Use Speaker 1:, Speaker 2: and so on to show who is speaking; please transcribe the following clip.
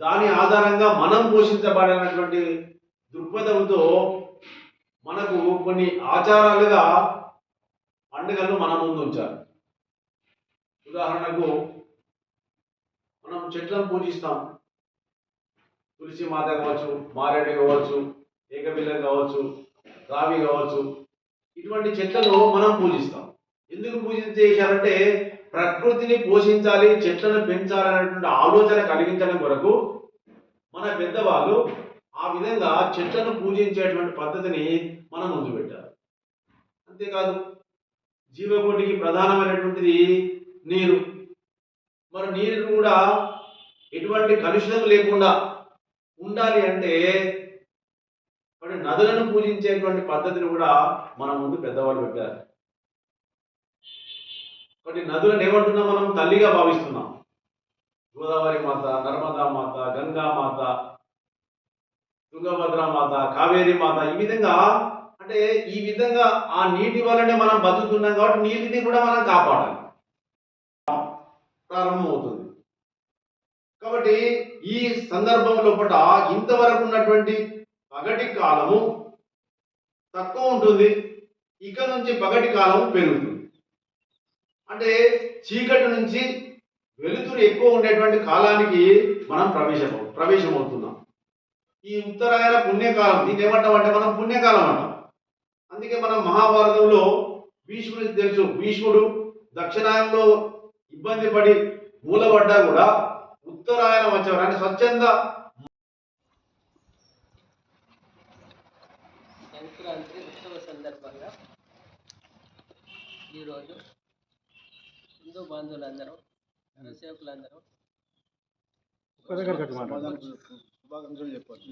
Speaker 1: దాని ఆధారంగా మనం పోషించబడినటువంటి దృక్పథంతో మనకు కొన్ని ఆచారాలుగా పండుగలు మన ముందు ఉంచాలి ఉదాహరణకు మనం చెట్లను పూజిస్తాం. తులసి మాత కావచ్చు మారేడు కావచ్చు ఏకబిల్లం కావచ్చు రావి కావచ్చు ఇటువంటి చెట్లను మనం పూజిస్తాం. ఎందుకు పూజ చేశారంటే ప్రకృతిని పోషించాలి చెట్లను పెంచాలనేటువంటి ఆలోచన కలిగించడం కొరకు మన పెద్దవాళ్ళు ఆ విధంగా చెట్లను పూజించేటువంటి పద్ధతిని మనం ముందు పెట్టారు అంతేకాదు జీవకోటికి ప్రధానమైనటువంటిది నీరు. మరి నీరు కూడా ఎటువంటి కలుషితం లేకుండా ఉండాలి అంటే మరి నదులను పూజించేటువంటి పద్ధతిని కూడా మన ముందు పెద్దవాళ్ళు పెట్టారు కాబట్టి నదులను ఏమంటున్నాం మనం? తల్లిగా భావిస్తున్నాం. గోదావరి మాత నర్మదా మాత గంగా మాత తుంగభద్ర మాత కావేరి మాత ఈ విధంగా అంటే ఈ విధంగా ఆ నీటి వల్లనే మనం బతుకుతున్నాం కాబట్టి నీటిని కూడా మనం కాపాడాలి. ప్రారంభమవుతుంది. కాబట్టి ఈ సందర్భం లోపల ఇంతవరకు ఉన్నటువంటి పగటి కాలము తక్కువ ఉంటుంది. ఇక నుంచి పగటి కాలం పెరుగుతుంది. అంటే చీకటి నుంచి వెలుతురు ఎక్కువ ఉండేటువంటి కాలానికి మనం ప్రవేశం ప్రవేశమవుతున్నాం ఈ ఉత్తరాయణ పుణ్యకాలం దీన్ని ఏమంటామంటే మనం పుణ్యకాలం అంటాం. అందుకే మనం మహాభారతంలో భీష్ముడికి తెలుసు. భీష్ముడు దక్షిణాయనంలో ఇబ్బంది పడి మూలపడ్డా కూడా ఉత్తరాయణం వచ్చేవారు. అంటే స్వచ్ఛంద
Speaker 2: సంక్రాంతి ఉత్సవ సందర్భంగా ఈరోజు హిందూ బంధువులందరూ సేవకులందరూ
Speaker 3: శుభాకాంక్షలు చెప్పాలి